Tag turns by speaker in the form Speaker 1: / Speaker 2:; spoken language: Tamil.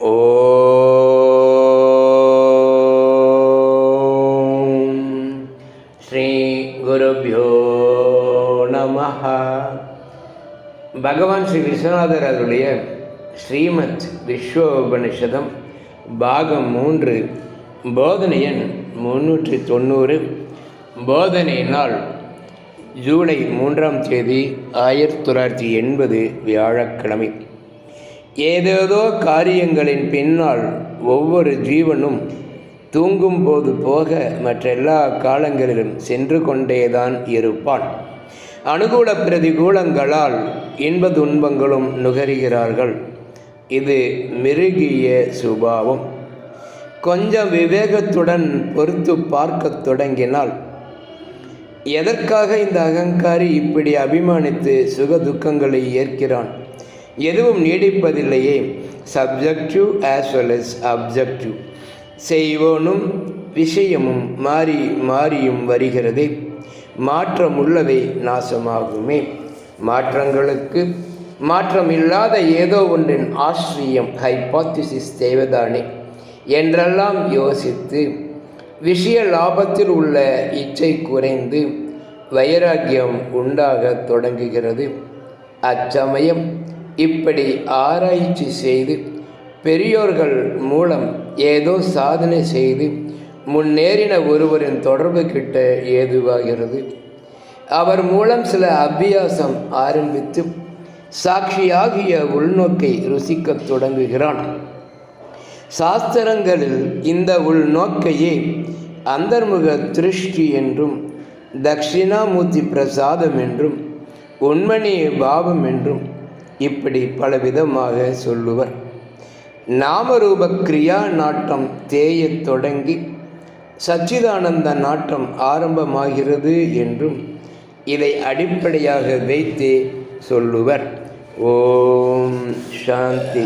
Speaker 1: ஓம் ஸ்ரீ குருபியோ நம பகவான் ஸ்ரீ விஸ்வநாதர் அவருடைய ஸ்ரீமத் விஸ்வோபனிஷதம் பாகம் மூன்று போதனை எண் முன்னூற்றி தொண்ணூறு போதனை நாள் ஜூலை மூன்றாம் தேதி ஆயிரத்தி தொள்ளாயிரத்தி எண்பது வியாழக்கிழமை. ஏதேதோ காரியங்களின் பின்னால் ஒவ்வொரு ஜீவனும் தூங்கும்போது போக மற்றெல்லா காலங்களிலும் சென்று கொண்டேதான் இருப்பான். அனுகூல பிரதிகூலங்களால் இன்ப துன்பங்களும் நுகருகிறார்கள். இது மிருகிய சுபாவம். கொஞ்சம் விவேகத்துடன் பொறுத்து பார்க்கத் தொடங்கினால் எதற்காக இந்த அகங்காரி இப்படி அபிமானித்து சுக துக்கங்களை ஏற்கிறான்? எதுவும் நீடிப்பதில்லையே. Subjective as well as objective செய்வோனும் விஷயமும் மாறி மாறியும் வருகிறதே. மாற்றம் உள்ளவை நாசமாகுமே. மாற்றங்களுக்கு மாற்றம் இல்லாத ஏதோ ஒன்றின் ஆශ්ரியம் ஹைபாத்திசிஸ் தேவதானே. என்றெல்லாம் யோசித்து விஷய லாபத்தில் உள்ள இச்சை குறைந்து வைராக்கியம் உண்டாகத் தொடங்குகிறது. அச்சமயம் இப்படி ஆராய்ச்சி செய்து பெரியோர்கள் மூலம் ஏதோ சாதனை செய்து முன்னேறின ஒருவரின் தொடர்பு கிட்ட ஏதுவாகிறது. அவர் மூலம் சில அபியாசம் ஆரம்பித்து சாட்சியாகிய உள்நோக்கை ருசிக்கத் தொடங்குகிறான். சாஸ்திரங்களில் இந்த உள்நோக்கையே அந்தர்முக திருஷ்டி என்றும் தட்சிணாமூர்த்தி பிரசாதம் என்றும் உண்மணி பாவம் என்றும் இப்படி பலவிதமாக சொல்லுவர். நாமரூப கிரியா நாட்டம் தேயத் தொடங்கி சச்சிதானந்த நாட்டம் ஆரம்பமாகிறது என்றும் இதை அடிப்படையாக வைத்தே சொல்லுவர். ஓம் சாந்தி.